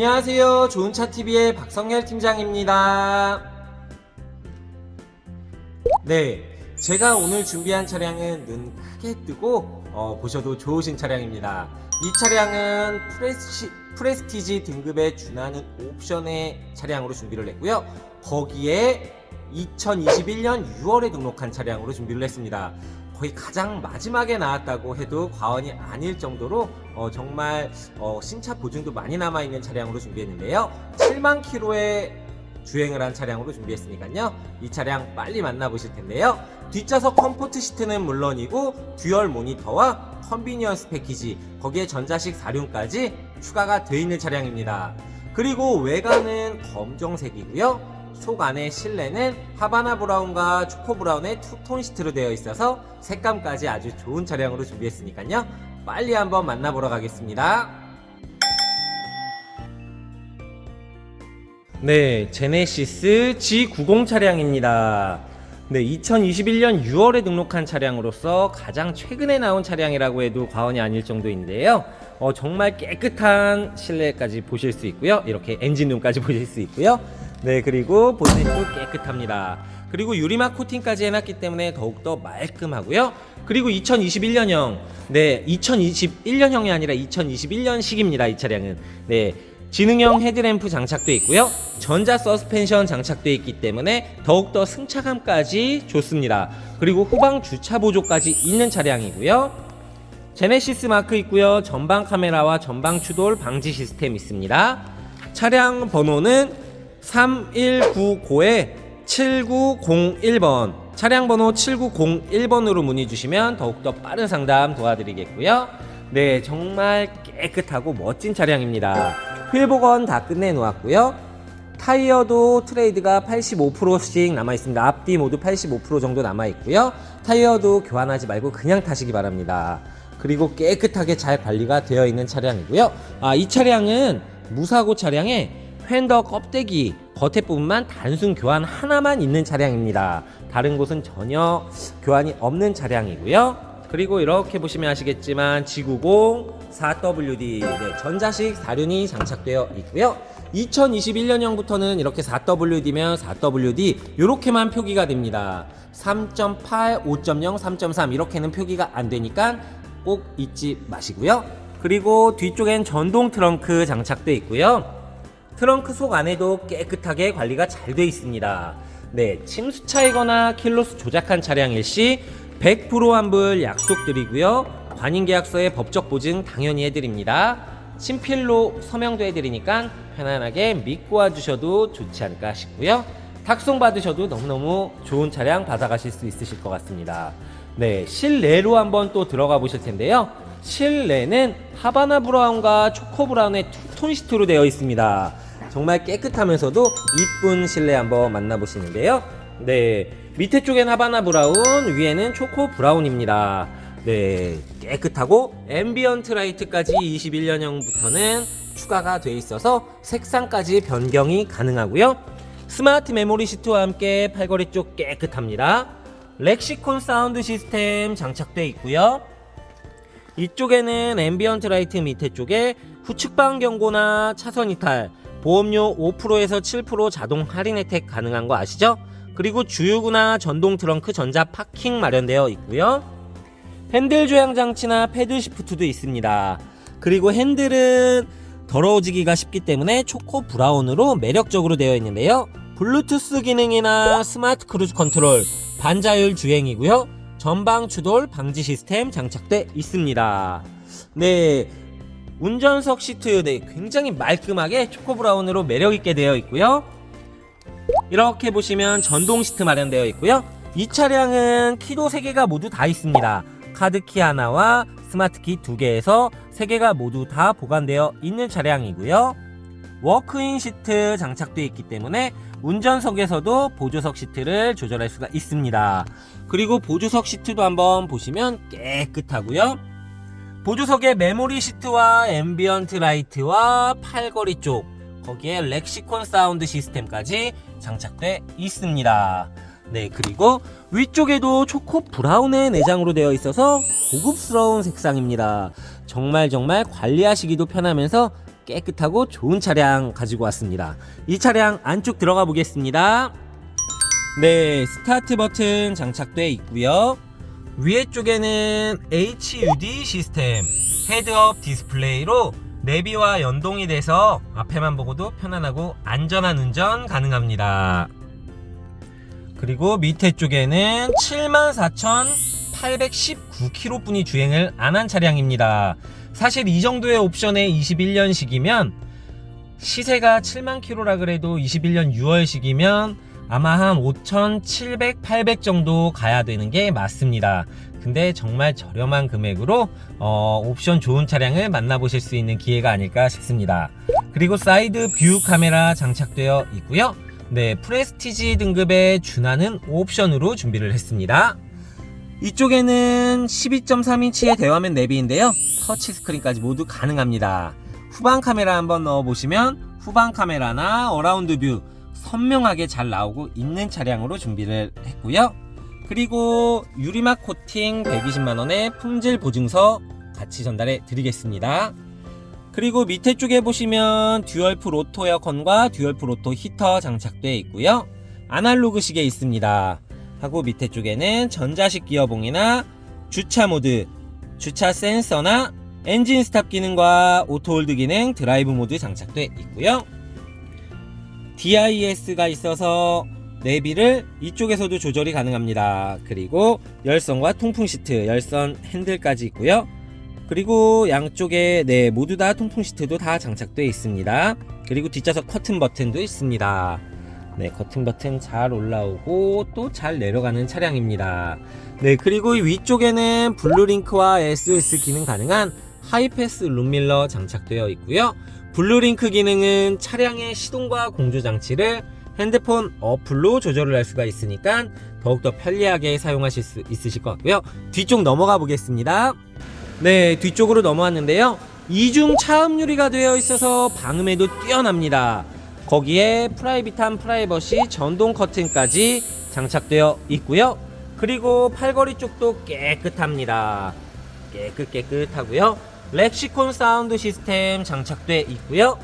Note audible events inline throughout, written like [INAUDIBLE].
안녕하세요. 좋은 차TV의 박성열 팀장입니다. 네. 제가 오늘 준비한 차량은 눈 크게 뜨고 어, 보셔도 좋으신 차량입니다. 이 차량은 프레시, 프레스티지 등급에 준하는 옵션의 차량으로 준비를 했고요. 거기에 2021년 6월에 등록한 차량으로 준비를 했습니다. 거의 가장 마지막에 나왔다고 해도 과언이 아닐 정도로 어, 정말 어, 신차 보증도 많이 남아 있는 차량으로 준비했는데요. 7만 킬로에 주행을 한 차량으로 준비했으니까요. 이 차량 빨리 만나보실 텐데요. 뒷좌석 컴포트 시트는 물론이고 듀얼 모니터와 컨비니언스 패키지 거기에 전자식 사륜까지 추가가 되어 있는 차량입니다. 그리고 외관은 검정색이고요. 속 안에 실내는 하바나 브라운과 초코 브라운의 투톤 시트로 되어 있어서 색감까지 아주 좋은 차량으로 준비했으니까요. 빨리 한번 만나보러 가겠습니다. 네, 제네시스 G90 차량입니다. 네, 2021년 6월에 등록한 차량으로서 가장 최근에 나온 차량이라고 해도 과언이 아닐 정도인데요. 어, 정말 깨끗한 실내까지 보실 수 있고요. 이렇게 엔진룸까지 [LAUGHS] 보실 수 있고요. 네, 그리고 본넷도 깨끗합니다. 그리고 유리막 코팅까지 해놨기 때문에 더욱더 말끔하고요. 그리고 2021년형, 네, 2021년형이 아니라 2021년식입니다. 이 차량은. 네, 지능형 헤드램프 장착돼 있고요. 전자 서스펜션 장착돼 있기 때문에 더욱더 승차감까지 좋습니다. 그리고 후방 주차 보조까지 있는 차량이고요. 제네시스 마크 있고요. 전방 카메라와 전방 추돌 방지 시스템 있습니다. 차량 번호는 3199에 7901번. 차량 번호 7901번으로 문의 주시면 더욱더 빠른 상담 도와드리겠고요. 네, 정말 깨끗하고 멋진 차량입니다. 휠 복원 다 끝내 놓았고요. 타이어도 트레이드가 85%씩 남아 있습니다. 앞뒤 모두 85% 정도 남아 있고요. 타이어도 교환하지 말고 그냥 타시기 바랍니다. 그리고 깨끗하게 잘 관리가 되어 있는 차량이고요. 아, 이 차량은 무사고 차량에 휀더 껍데기 겉에 부분만 단순 교환 하나만 있는 차량입니다. 다른 곳은 전혀 교환이 없는 차량이고요. 그리고 이렇게 보시면 아시겠지만 G90 4WD 네, 전자식 사륜이 장착되어 있고요. 2021년형부터는 이렇게 4WD면 4WD 이렇게만 표기가 됩니다. 3.8, 5.0, 3.3 이렇게는 표기가 안 되니까 꼭 잊지 마시고요. 그리고 뒤쪽엔 전동 트렁크 장착되어 있고요. 트렁크 속 안에도 깨끗하게 관리가 잘 되어 있습니다. 네, 침수차이거나 킬로수 조작한 차량일 시 100% 환불 약속드리고요. 관인계약서에 법적 보증 당연히 해드립니다. 친필로 서명도 해드리니까 편안하게 믿고 와주셔도 좋지 않을까 싶고요. 탁송 받으셔도 너무너무 좋은 차량 받아가실 수 있으실 것 같습니다. 네, 실내로 한번 또 들어가 보실 텐데요. 실내는 하바나 브라운과 초코 브라운의 투톤 시트로 되어 있습니다. 정말 깨끗하면서도 이쁜 실내 한번 만나보시는데요. 네, 밑에 쪽엔 하바나 브라운, 위에는 초코 브라운입니다. 네, 깨끗하고 앰비언트 라이트까지 21년형부터는 추가가 돼 있어서 색상까지 변경이 가능하고요. 스마트 메모리 시트와 함께 팔걸이 쪽 깨끗합니다. 렉시콘 사운드 시스템 장착돼 있고요. 이쪽에는 앰비언트 라이트 밑에 쪽에 후측방 경고나 차선 이탈, 보험료 5%에서 7% 자동 할인 혜택 가능한 거 아시죠? 그리고 주유구나 전동 트렁크 전자 파킹 마련되어 있고요. 핸들 조향 장치나 패드 시프트도 있습니다. 그리고 핸들은 더러워지기가 쉽기 때문에 초코 브라운으로 매력적으로 되어 있는데요. 블루투스 기능이나 스마트 크루즈 컨트롤, 반자율 주행이고요. 전방 추돌 방지 시스템 장착돼 있습니다. 네. 운전석 시트 네, 굉장히 말끔하게 초코 브라운으로 매력 있게 되어 있고요. 이렇게 보시면 전동 시트 마련되어 있고요. 이 차량은 키도 3개가 모두 다 있습니다. 카드키 하나와 스마트키 2개에서 3개가 모두 다 보관되어 있는 차량이고요. 워크인 시트 장착되어 있기 때문에 운전석에서도 보조석 시트를 조절할 수가 있습니다. 그리고 보조석 시트도 한번 보시면 깨끗하고요. 보조석에 메모리 시트와 앰비언트 라이트와 팔걸이 쪽 거기에 렉시콘 사운드 시스템까지 장착돼 있습니다. 네, 그리고 위쪽에도 초코 브라운의 내장으로 되어 있어서 고급스러운 색상입니다. 정말 정말 관리하시기도 편하면서 깨끗하고 좋은 차량 가지고 왔습니다. 이 차량 안쪽 들어가 보겠습니다. 네, 스타트 버튼 장착돼 있고요. 위에 쪽에는 HUD 시스템 헤드업 디스플레이로 내비와 연동이 돼서 앞에만 보고도 편안하고 안전한 운전 가능합니다. 그리고 밑에 쪽에는 74,819km 분이 주행을 안 한 차량입니다. 사실 이 정도의 옵션에 21년식이면 시세가 7만 킬로라 그래도 21년 6월식이면 아마 한 5,700, 800 정도 가야 되는 게 맞습니다. 근데 정말 저렴한 금액으로 어, 옵션 좋은 차량을 만나보실 수 있는 기회가 아닐까 싶습니다. 그리고 사이드 뷰 카메라 장착되어 있고요. 네, 프레스티지 등급에 준하는 옵션으로 준비를 했습니다. 이쪽에는 12.3인치의 대화면 내비인데요. 터치 스크린까지 모두 가능합니다. 후방 카메라 한번 넣어 보시면 후방 카메라나 어라운드 뷰 선명하게 잘 나오고 있는 차량으로 준비를 했고요. 그리고 유리막 코팅 120만원의 품질 보증서 같이 전달해 드리겠습니다. 그리고 밑에 쪽에 보시면 듀얼프 로토 에어컨과 듀얼프 로토 히터 장착되어 있고요. 아날로그 시계 있습니다. 하고 밑에 쪽에는 전자식 기어봉이나 주차 모드, 주차 센서나 엔진 스탑 기능과 오토홀드 기능, 드라이브 모드 장착되어 있고요. DIS가 있어서 내비를 이쪽에서도 조절이 가능합니다. 그리고 열선과 통풍 시트, 열선 핸들까지 있고요. 그리고 양쪽에 네 모두 다 통풍 시트도 다 장착되어 있습니다. 그리고 뒷좌석 커튼 버튼도 있습니다. 네, 커튼 버튼 잘 올라오고 또 잘 내려가는 차량입니다. 네, 그리고 이 위쪽에는 블루링크와 SOS 기능 가능한 하이패스 룸밀러 장착되어 있고요. 블루링크 기능은 차량의 시동과 공조 장치를 핸드폰 어플로 조절을 할 수가 있으니까 더욱더 편리하게 사용하실 수 있으실 것 같고요. 뒤쪽 넘어가 보겠습니다. 네, 뒤쪽으로 넘어왔는데요. 이중 차음 유리가 되어 있어서 방음에도 뛰어납니다. 거기에 프라이빗한 프라이버시 전동 커튼까지 장착되어 있고요. 그리고 팔걸이 쪽도 깨끗합니다. 깨끗 깨끗하고요. 렉시콘 사운드 시스템 장착돼 있고요.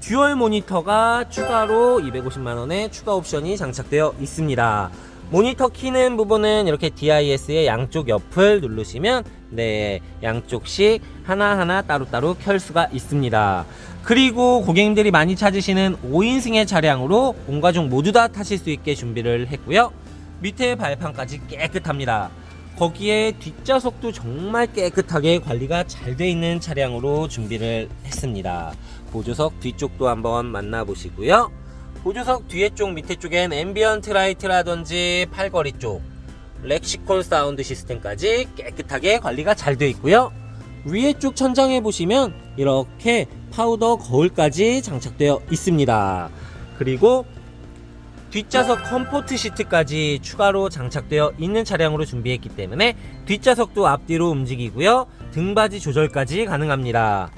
듀얼 모니터가 추가로 250만 원의 추가 옵션이 장착되어 있습니다. 모니터 키는 부분은 이렇게 DIS의 양쪽 옆을 누르시면 네 양쪽씩 하나하나 따로따로 켤 수가 있습니다. 그리고 고객님들이 많이 찾으시는 5인승의 차량으로 온 가족 모두 다 타실 수 있게 준비를 했고요. 밑에 발판까지 깨끗합니다. 거기에 뒷좌석도 정말 깨끗하게 관리가 잘 돼 있는 차량으로 준비를 했습니다. 보조석 뒤쪽도 한번 만나보시고요. 보조석 뒤에 쪽 밑에 쪽엔 앰비언트 라이트라든지 팔걸이 쪽 렉시콘 사운드 시스템까지 깨끗하게 관리가 잘 되어 있고요. 위에 쪽 천장에 보시면 이렇게 파우더 거울까지 장착되어 있습니다. 그리고 뒷좌석 컴포트 시트까지 추가로 장착되어 있는 차량으로 준비했기 때문에 뒷좌석도 앞뒤로 움직이고요. 등받이 조절까지 가능합니다.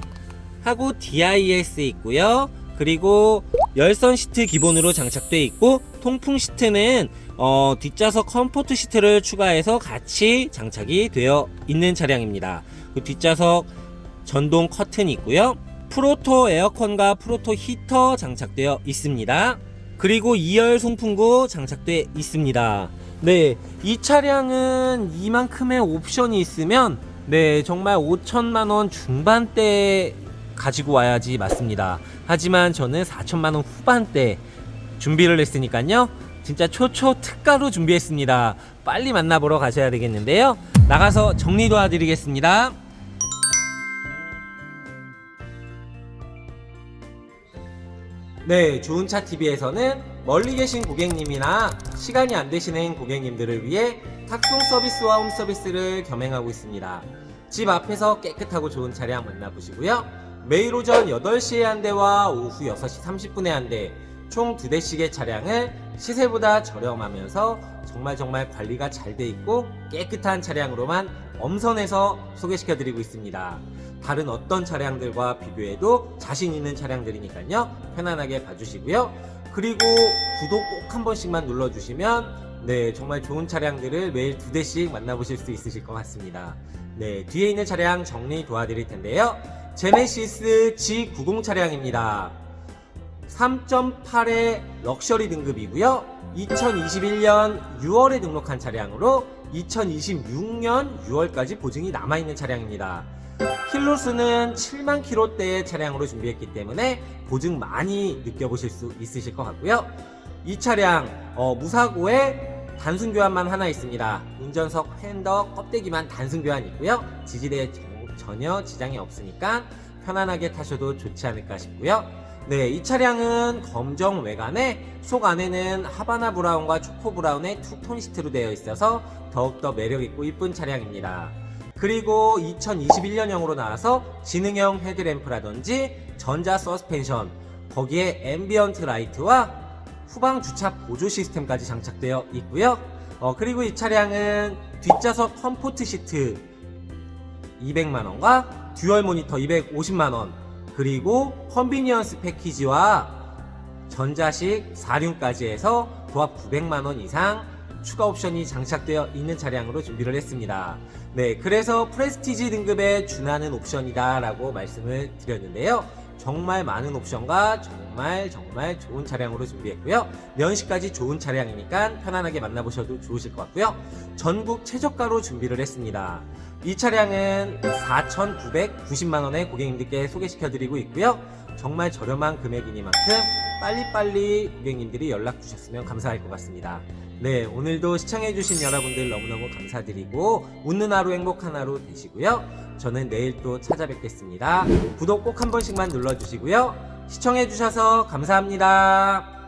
하고 DIS 있고요. 그리고 열선 시트 기본으로 장착되어 있고 통풍 시트는 어, 뒷좌석 컴포트 시트를 추가해서 같이 장착이 되어 있는 차량입니다. 그 뒷좌석 전동 커튼이 있고요. 프로토 에어컨과 프로토 히터 장착되어 있습니다. 그리고 2열 송풍구 장착되어 있습니다. 네, 이 차량은 이만큼의 옵션이 있으면 네, 정말 5천만 원 중반대 가지고 와야지 맞습니다. 하지만 저는 4천만 원 후반대 준비를 했으니까요. 진짜 초초 특가로 준비했습니다. 빨리 만나보러 가셔야 되겠는데요. 나가서 정리 도와드리겠습니다. 네, 좋은차 TV에서는 멀리 계신 고객님이나 시간이 안 되시는 고객님들을 위해 탁송 서비스와 홈 서비스를 겸행하고 있습니다. 집 앞에서 깨끗하고 좋은 차량 만나보시고요. 매일 오전 8시에 한 대와 오후 6시 30분에 한 대, 총 2대씩의 차량을 시세보다 저렴하면서 정말 정말 관리가 잘 돼 있고 깨끗한 차량으로만 엄선해서 소개시켜 드리고 있습니다. 다른 어떤 차량들과 비교해도 자신 있는 차량들이니까요. 편안하게 봐주시고요. 그리고 구독 꼭 한 번씩만 눌러주시면 네 정말 좋은 차량들을 매일 두 대씩 만나보실 수 있으실 것 같습니다. 네, 뒤에 있는 차량 정리 도와드릴 텐데요. 제네시스 G90 차량입니다. 3.8의 럭셔리 등급이고요. 2021년 6월에 등록한 차량으로 2026년 6월까지 보증이 남아있는 차량입니다. 킬로수는 7만 킬로대의 차량으로 준비했기 때문에 보증 많이 느껴보실 수 있으실 것 같고요. 이 차량 어, 무사고에 단순 교환만 하나 있습니다. 운전석 핸더 껍데기만 단순 교환 있고요. 지지대에 정- 전혀 지장이 없으니까 편안하게 타셔도 좋지 않을까 싶고요. 네, 이 차량은 검정 외관에 속 안에는 하바나 브라운과 초코 브라운의 투톤 시트로 되어 있어서 더욱더 매력있고 이쁜 차량입니다. 그리고 2021년형으로 나와서 지능형 헤드램프라든지 전자 서스펜션, 거기에 앰비언트 라이트와 후방 주차 보조 시스템까지 장착되어 있고요. 어, 그리고 이 차량은 뒷좌석 컴포트 시트 200만원과 듀얼 모니터 250만원, 그리고 컨비니언스 패키지와 전자식 사륜까지 해서 도합 900만원 이상 추가 옵션이 장착되어 있는 차량으로 준비를 했습니다. 네, 그래서 프레스티지 등급에 준하는 옵션이다 라고 말씀을 드렸는데요. 정말 많은 옵션과 정말 정말 좋은 차량으로 준비했고요. 연식까지 좋은 차량이니까 편안하게 만나보셔도 좋으실 것 같고요. 전국 최저가로 준비를 했습니다. 이 차량은 4,990만원에 고객님들께 소개시켜드리고 있고요. 정말 저렴한 금액이니만큼 빨리빨리 고객님들이 연락 주셨으면 감사할 것 같습니다. 네, 오늘도 시청해주신 여러분들 너무너무 감사드리고 웃는 하루 행복한 하루 되시고요. 저는 내일 또 찾아뵙겠습니다. 구독 꼭 한 번씩만 눌러주시고요. 시청해주셔서 감사합니다.